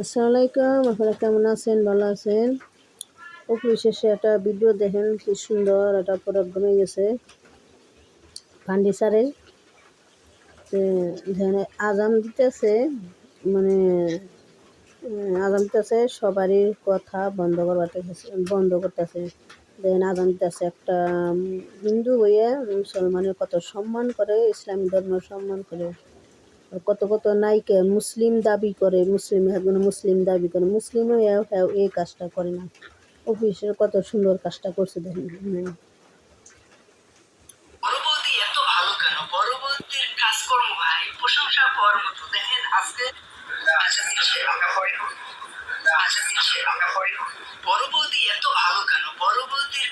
আসসালামু আলাইকুম, আপনারা কেমন আছেন? ভালো আছেন? অপরিশেষে একটা ভিডিও দেখেন, কি সুন্দর একটা প্রোডাক্ট বনে গেছে। ফান্ডিসারের দেখেন আজান দিতেছে মানে আজান দিতেছে, সবারই কথা বন্ধ করবাতে বন্ধ করতেছে। দেখেন আজান দিতেছে একটা হিন্দু হইয়া মুসলমানের কত সম্মান করে, ইসলামী ধর্ম সম্মান করে। কত কত নায়িকা মুসলিম দাবি করে মুসলিম একজন মুসলিম দাবি করে মুসলিমও এই কাজটা করে না অফিসের কত সুন্দর কাজটা করছে দেখেন কাজকর্ম ভাই প্রশংসা মতো দেখেন আজকে আচ্ছা এত ভালো কেন? বড়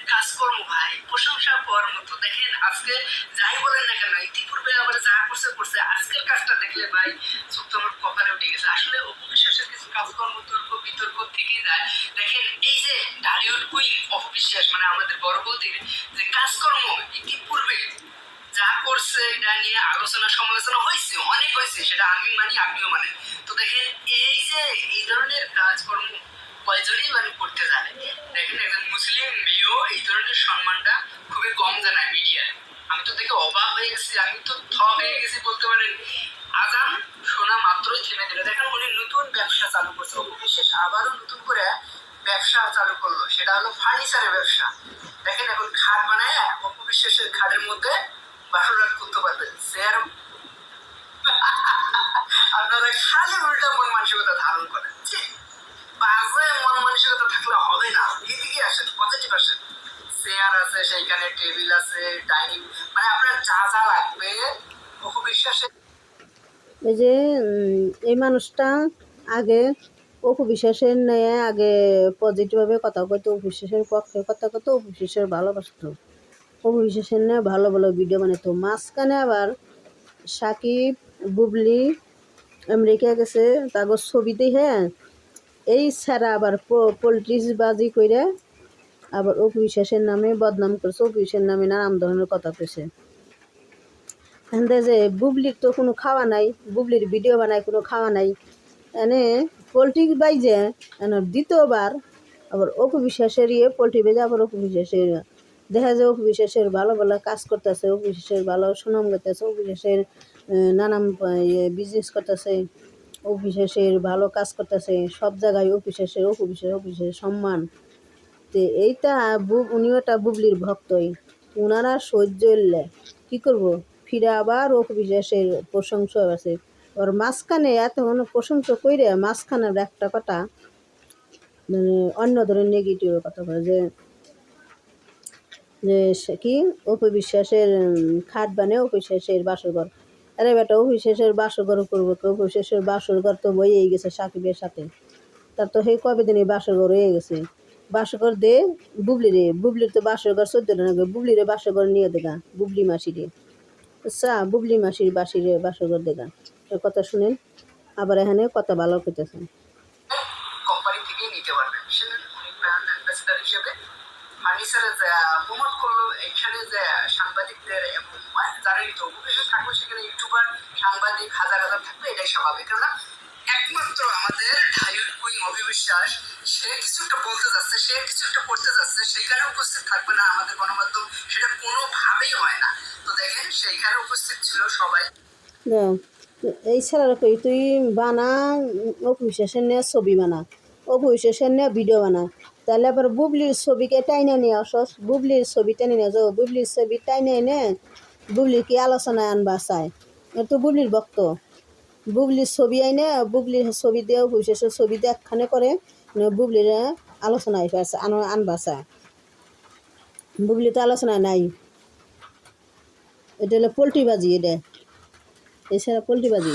কাজকর্ম ভাই, প্রশংসা পাওয়ার মতো। দেখেন, আজকে যাই বলেন না কেন, ইতিপূর্বে আবার যা করছে করছে। আজকের কাজটা দেখলে ভাই চোখ আমার কপালে উঠে গেছে। আসলে অপবিশ্বাসের কিছু কাজকর্ম, তর্ক, বিতর্ক থেকেই যায়। দেখেন, এই যে ডালিউড কুইন অপবিশ্বাস মানে আমাদের বড় বৌদির যে কাজকর্ম, ইতিপূর্বে যা করছে এটা নিয়ে আলোচনা, সমালোচনা হয়েছে, অনেক হয়েছে, সেটা আমি মানি, আপনিও মানেন। তো দেখেন, এই যে এই ধরনের কাজকর্ম কয়জনই মানে করতে জানে? দেখেন, একজন মুসলিম মেয়েও এই ধরনের সম্মানটা খুবই কম জানায় মিডিয়ায়। আমি তো দেখে অবাক হয়ে গেছি, আমি তো থ হয়ে গেছি বলতে পারেন। আজান শোনা মাত্রই থেমে দিল দেখেন, উনি নতুন ব্যবসা চালু করছে। অপবিশ্বাস আবারও নতুন করে ব্যবসা চালু করল। সেটা হলো ফার্নিচারের ব্যবসা। দেখেন, এখন খাট বানায় অপবিশ্বাসের খাটের মধ্যে বাসরাত চেয়ার আপনারা খালি উল্টা মন মানসিকতা ধারণ করেন। বাজে মন মানসিকতা থাকলে হবে না। এদিকে আসেন পজিটিভ আসেন। চেয়ার আছে, সেইখানে টেবিল আছে, ডাইনিং। মানে আপনার যা যা লাগবে অপবিশ্বাসের এই যে এই মানুষটা আগে অপু বিশ্বাসের নিয়ে, আগে পজিটিভভাবে কথা কইতো অপু বিশ্বাসের পক্ষে কথা কইতো অপু বিশ্বাসের ভালোবাসতো। অপু নিয়ে ভালো ভালো ভিডিও বানাতো মাঝখানে আবার সাকিব, বুবলি, আমেরিকা গেছে তাগর ছবিতে হ্যাঁ এই ছাড়া আবার পলিটিক্স বাজি কইরা আবার অপু বিশ্বাসের নামে বদনাম করছে অপু বিশ্বাসের নামে নানান ধরনের কথা কইছে। এখানতে যে বুবলির তো কোনো খাওয়া নাই, বুবলির ভিডিও বানায় কোনো খাওয়া নাই। এনে পোলট্রি বাইজে এনে দ্বিতীয়বার আবার অপু বিশ্বাসের ইয়ে পোলট্রি বেজে আবার অপু বিশ্বাসের দেখা যায় বিশ্বাসের ভালো ভালো কাজ করতেছে বিশ্বাসের ভালো সুনাম করতেছে আহ, নানান বিজনেস করতেছে বিশ্বাসের ভালো কাজ করতেছে সব জায়গায় বিশ্বাস অপু বিশ্বাসের সম্মান। তে এইটা উনিও একটা বুবলির ভক্তই। ওনারা সহ্য হইলে কী করব? ফিরে আবার বিশ্বাসের প্রশংসা আছে। ওর মাঝখানে এতক্ষণ প্রশংসা কইরে মাঝখানের একটা কথা মানে অন্য ধরনের নেগেটিভ কথা বলে যে যে কি? অপবিশ্বাসের খাট বানে অপু বিশ্বাসের বাসরঘর আরে বেটা অপু বিশ্বাসের বাসরঘর করব তো অপু বিশ্বাসের বাসরঘর তো বইয়েই গেছে সাকিবের সাথে। তার তো সেই কবে দিনই বাসরঘর হয়ে গেছে। বাসরঘর দে, বুবলি রে, বুবলির তো বাসরঘর চোদ্দ দিন আগে, বুবলি রে বাসরঘর নিয়ে দেখা বুবলি মাসি রে। আচ্ছা বুবলি মাসির বাসি রে বাসরঘর এ কথা শুনেন, আবার এখানে কথা ভালো করতেছেন কোম্পানি থেকেই নিতে পারবেন সেটা উনি ব্র্যান্ড অ্যাম্বাসিডার হিসেবে ফার্নিচারে প্রমোট করল এখানে যে এবং জানেনই তো থাকবে, সেখানে ইউটিউবার, সাংবাদিক হাজার হাজার থাকবে, এটাই স্বাভাবিক। কেননা একমাত্র আমাদের ঢালিউড কুইন অভিবিশ্বাস সে কিছু একটা বলতে যাচ্ছে, সে কিছু একটা করতে যাচ্ছে সেখানে উপস্থিত থাকবে না আমাদের গণমাধ্যম, সেটা কোনোভাবেই হয় না। তো দেখেন, সেইখানে উপস্থিত ছিল সবাই। এই ছেলেরা কই, তুই বানা অপু বিশ্বাসের নিয়ে ছবি বানা অপু বিশ্বাসের নিয়ে ভিডিও বানা। তাহলে আবার বুবলির ছবিকে টাইনে নিয়ে আসস? বুবলির ছবি টেনে নিয়ে যাও। বুবলির ছবি টাইনে এনে বুবলির কি আলোচনায় আনবা চায় তো বুবলির ভক্ত। বুবলির ছবি আইনে, বুবলির ছবি দিয়ে অপু বিশ্বাসের ছবি দিয়ে একখানে করে বুবলির আলোচনায় পাচ্ছে আন, আনবা চায় বুবলি তো আলোচনায় নাই। এটা হলো পোলট্রি বাজি এটা। এছাড়া পোলট্রি বাজি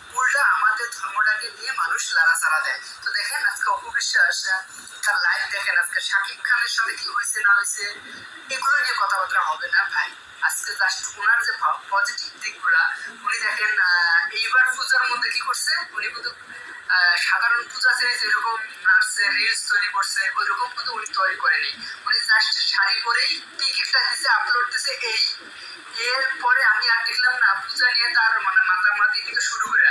উল্টা আমাদের ধর্মটাকে নিয়ে মানুষ লাড়াচাড়া দেয়। তো দেখেন আজকে অপবিশ্বাস তার লাইভ দেখেন আজকে শাকিব খানের সাথে কি হয়েছে, না হয়েছে, এগুলো নিয়ে কথাবার্তা হবে না ভাই। আজকে জাস্ট ওনার যে পজিটিভ দিকগুলা, উনি দেখেন এইবার পূজার মধ্যে কি করছে, উনি কিন্তু সাধারণ পূজা সিরিজ এরকম নাচছে রিলস তৈরি করছে ওই রকম কিন্তু উনি তৈরি করেনি। উনি জাস্ট শাড়ি পরেই টিকিটটা দিছে আপলোড দিছে এই। এরপরে আমি আর দেখলাম না, পূজা নিয়ে তার মানে মাতামাতি থেকে শুরু করে।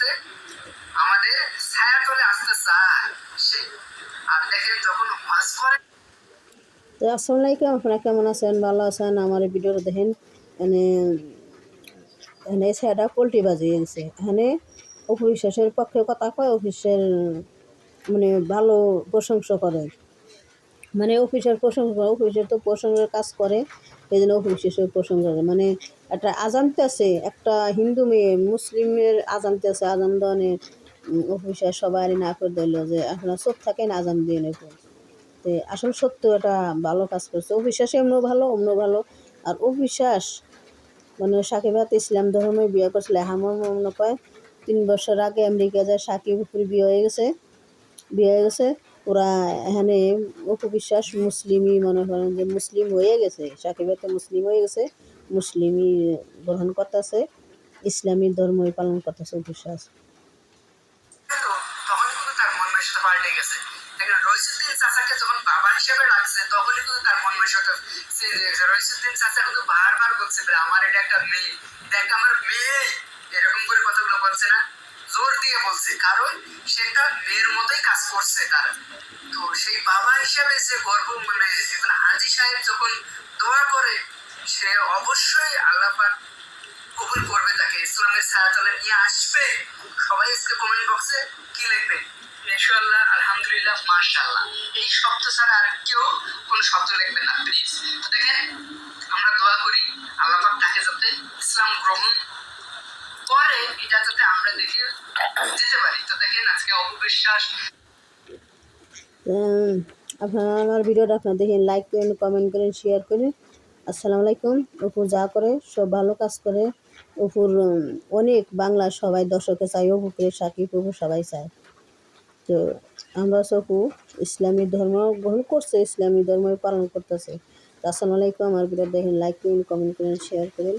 বোঝা আমাদের ছায়া তলে আসতে আর দেখেন যখন হজ করে তো আসসালামু আলাইকুম, আপনারা কেমন আছেন? ভালো আছেন? আমার ভিডিওটা দেখেন মানে এখানে সেটা পোলট্রি বাজিয়ে গেছে এখানে অপবিশ্বাসের পক্ষে কথা কয়, অফিসের মানে ভালো প্রশংসা করে। মানে অফিসের প্রশংসা, অফিসের তো প্রশংসার কাজ করে, এই জন্য অফিসের প্রশংসা করে। মানে একটা আজানতে আছে একটা হিন্দু মেয়ে মুসলিমের আজানতে আছে আজান দনে অফিসের সবাই না করে দিল যে আপনারা চোখ থাকেন আজান দিয়ে নেব। তো আসল সত্য এটা, ভালো কাজ করছে। অবিশ্বাস এমনও ভালো, অমনও ভালো। আর অবিশ্বাস মানে সাকিবাত ইসলাম ধর্মে বিয়ে করছিল। আমার মনে কয়, তিন বছর আগে আমেরিকা যায়, সাকিব উপরে বিয়ে হয়ে গেছে, বিয়ে হয়ে গেছে। ওরা এখানে অপবিশ্বাস মুসলিমই মনে করেন যে মুসলিম হয়ে গেছে। সাকিবাতে মুসলিম হয়ে গেছে। মুসলিমই গ্রহণ করতেছে, ইসলামী ধর্মই পালন করতেছে মেয়ে। এরকম করে বলছে না, জোর দিয়ে বলছে। কারণ মেয়ের কাজ করছে তো সেই বাবা হিসেবে সে গর্ব মানে এখন হাজি সাহেব যখন দোয়া করে সে অবশ্যই আল্লাপাক কবুল করবে তাকে। ইসলামের ছায়াতলে নিয়ে আসবে। সবাই আজকে কমেন্ট বক্সে কি লিখবে? আলহামদুলিল্লাহ এই শব্দ ছাড়া আর কেউ কোন শব্দ লিখবে না প্লিজ তো দেখেন, আমরা দোয়া করি তাকে যাতে ইসলাম গ্রহণ করে, এটা যাতে আমরা দেখে যেতে পারি। তো দেখেন, আজকে অপবিশ্বাস। আপনারা আমার ভিডিওটা আপনারা দেখেন লাইক করেন কমেন্ট করেন শেয়ার করেন। আসসালামু আলাইকুম। অপু যা করে, সব ভালো কাজ করে। অপুর অনেক বাংলা সবাই দর্শকে চাই অপুকে সাকিব অপু সবাই চায়। তো আমরা সপু ইসলামী ধর্ম গ্রহণ করছে, ইসলামী ধর্ম পালন করতেছে। আসসালামু আলাইকুম, আমার ভিডিও দেখেন লাইক করুন কমেন্ট করেন শেয়ার করেন।